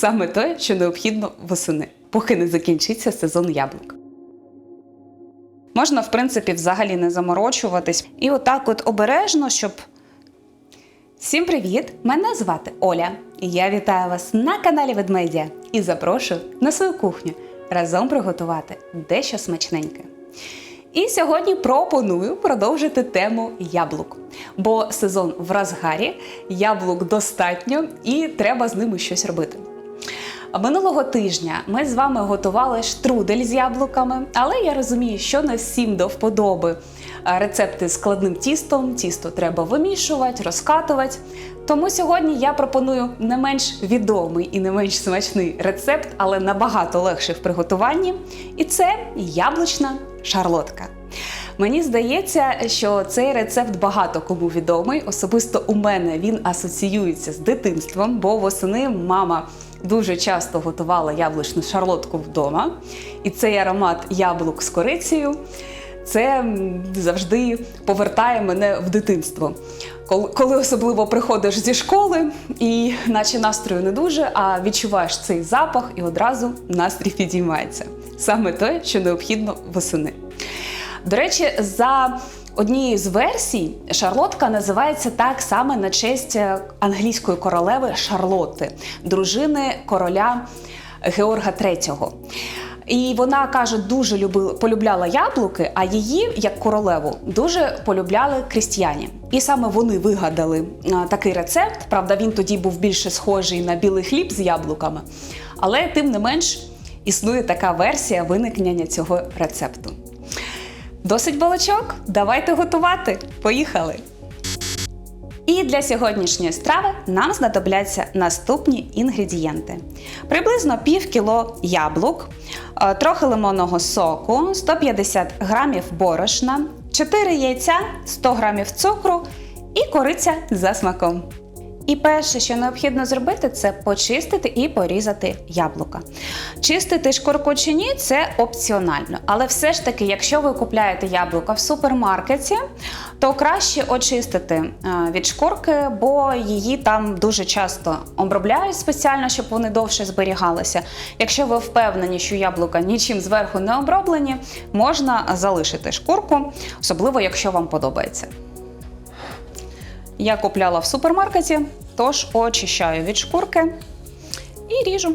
Саме те, що необхідно восени, поки не закінчиться сезон яблук. Можна, в принципі, взагалі не заморочуватись. І отак от обережно, щоб. Всім привіт! Мене звати Оля. Я вітаю вас на каналі Ведмедія і запрошую на свою кухню разом приготувати дещо смачненьке. І сьогодні пропоную продовжити тему яблук, бо сезон в розгарі, яблук достатньо і треба з ними щось робити. Минулого тижня ми з вами готували штрудель з яблуками, але я розумію, що не всім до вподоби рецепти з складним тістом. Тісто треба вимішувати, розкатувати. Тому сьогодні я пропоную не менш відомий і не менш смачний рецепт, але набагато легший в приготуванні. І це яблучна шарлотка. Мені здається, що цей рецепт багато кому відомий. Особисто у мене він асоціюється з дитинством, бо восени мама дуже часто готувала яблучну шарлотку вдома. І цей аромат яблук з корицею це завжди повертає мене в дитинство. Коли, особливо приходиш зі школи і наче настрою не дуже, а відчуваєш цей запах і одразу настрій підіймається. Саме те, що необхідно восени. До речі, за однією з версій Шарлотка називається так саме на честь е, англійської королеви Шарлотти, дружини короля Георга III. І вона каже, дуже любила, полюбляла яблуки, а її, як королеву, дуже полюбляли крістіяні. І саме вони вигадали а, такий рецепт. Правда, він тоді був більше схожий на білий хліб з яблуками, але тим не менш існує така версія виникнення цього рецепту. Досить балачок, давайте готувати. Поїхали! І для сьогоднішньої страви нам знадобляться наступні інгредієнти: приблизно пів кіло яблук, е, трохи лимонного соку, 150 грамів борошна, 4 яйця, 100 грамів цукру і кориця за смаком. І перше, що необхідно зробити, це почистити і порізати яблука. Чистити шкурку чи ні, це опціонально. Але все ж таки, якщо ви купляєте яблука в супермаркеті, то краще очистити е, від шкурки, бо її там дуже часто обробляють спеціально, щоб вони довше зберігалися. Якщо ви впевнені, що яблука нічим зверху не оброблені, можна залишити шкурку, особливо якщо вам подобається. Я купляла в супермаркеті, тож очищаю від шкурки і ріжу.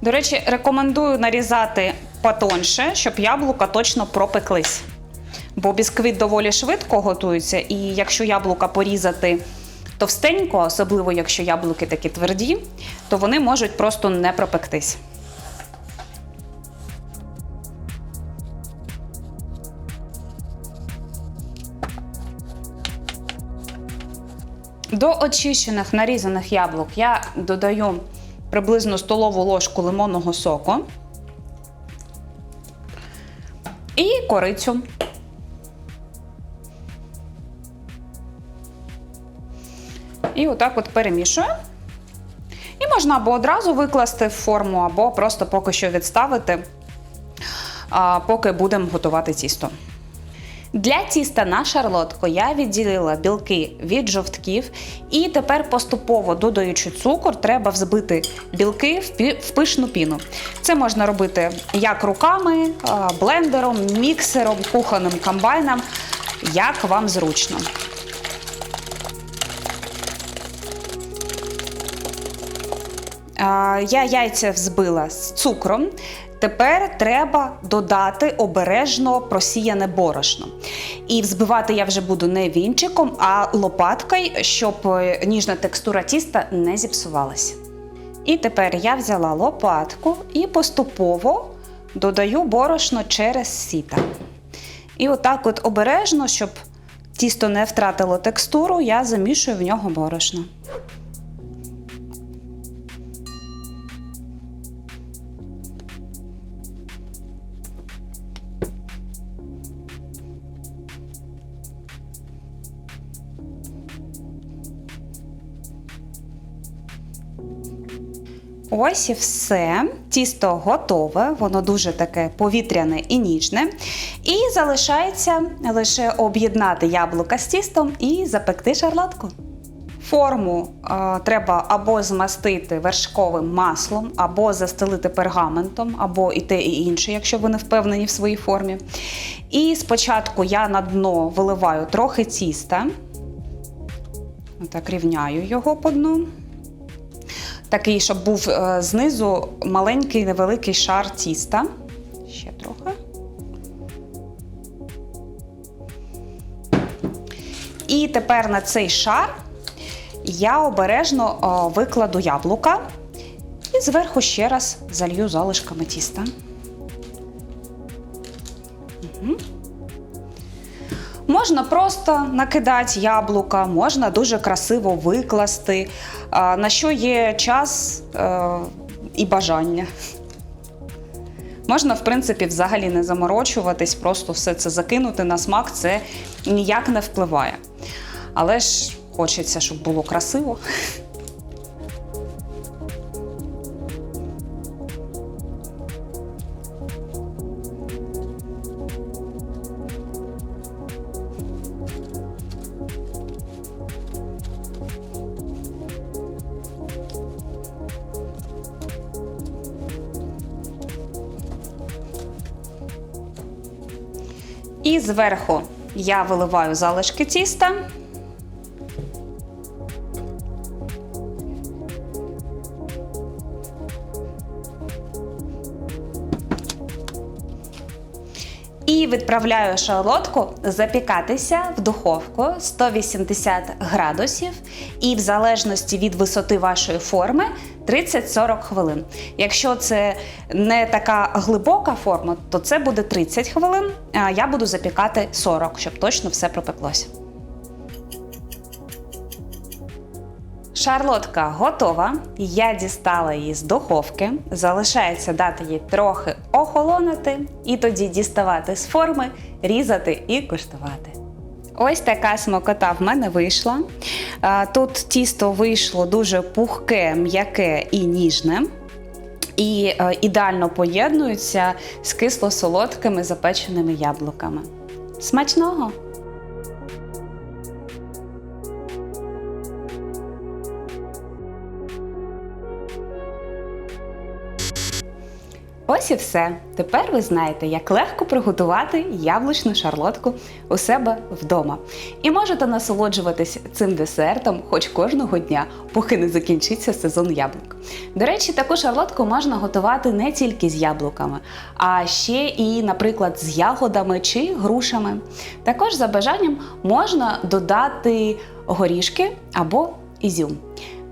До речі, рекомендую нарізати потоньше, щоб яблука точно пропеклись. Бо бісквіт доволі швидко готується, і якщо яблука порізати товстенько, особливо якщо яблуки такі тверді, то вони можуть просто не пропектись. До очищених нарізаних яблук я додаю приблизно столову ложку лимонного соку і корицю. І отак от перемішую. І можна або одразу викласти в форму, або просто поки що відставити, поки будемо готувати тісто. Для тіста на шарлотку я відділила білки від жовтків, і тепер поступово додаючи цукор, треба взбити білки в пишну піну. Це можна робити як руками, блендером, міксером, кухонним комбайном, як вам зручно. Я яйця взбила з цукром. Тепер треба додати обережно просіяне борошно. І взбивати я вже буду не вінчиком, а лопаткою, щоб е, ніжна текстура тіста не зіпсувалася. І тепер я взяла лопатку і поступово додаю борошно через сіта. І отак от обережно, щоб тісто не втратило текстуру, я замішую в нього борошно. Ось і все. Тісто готове, воно дуже таке повітряне і ніжне. І залишається лише об'єднати яблука з тістом і запекти шарлотку. Форму е, треба або змастити вершковим маслом, або застелити пергаментом, або і те, і інше, якщо ви не впевнені в своїй формі. І спочатку я на дно виливаю трохи тіста. Отак рівняю його по дну. Такий, щоб був е, знизу маленький невеликий шар тіста. Ще трохи. І тепер на цей шар я обережно о, викладу яблука і зверху ще раз залью залишками тіста. Мгм. Можна просто накидати яблука, можна дуже красиво викласти, на що є час е, і бажання. Можна, в принципі, взагалі не заморочуватись, просто все це закинути на смак, це ніяк не впливає. Але ж хочеться, щоб було красиво. І зверху я виливаю залишки тіста. І відправляю шарлотку запікатися в духовку 180 градусів, і в залежності від висоти вашої форми 30-40 хвилин. Якщо це не така глибока форма, то це буде 30 хвилин. Я буду запікати 40, щоб точно все пропеклося. Шарлотка готова. Я дістала її з духовки. Залишається дати їй трохи охолонути, і тоді діставати з форми, різати і куштувати. Ось така смакота в мене вийшла. Тут тісто вийшло дуже пухке, м'яке і ніжне. І е, ідеально поєднуються з кисло-солодкими запеченими яблуками. Смачного! Ось і все. Тепер ви знаєте, як легко приготувати яблучну шарлотку у себе вдома. І можете насолоджуватись цим десертом хоч кожного дня, поки не закінчиться сезон яблук. До речі, таку шарлотку можна готувати не тільки з яблуками, а ще і, наприклад, з ягодами чи грушами. Також за бажанням можна додати горішки або ізюм.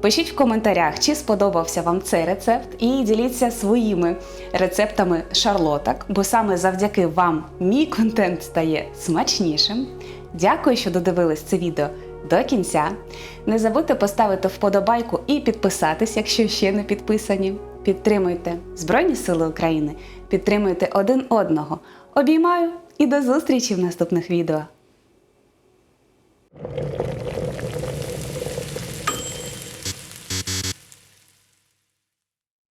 Пишіть в коментарях, чи сподобався вам цей рецепт, і діліться своїми рецептами шарлоток, бо саме завдяки вам мій контент стає смачнішим. Дякую, що додивились це відео до кінця. Не забудьте поставити вподобайку і підписатись, якщо ще не підписані. Підтримуйте Збройні Сили України, підтримуйте один одного. Обіймаю і до зустрічі в наступних відео.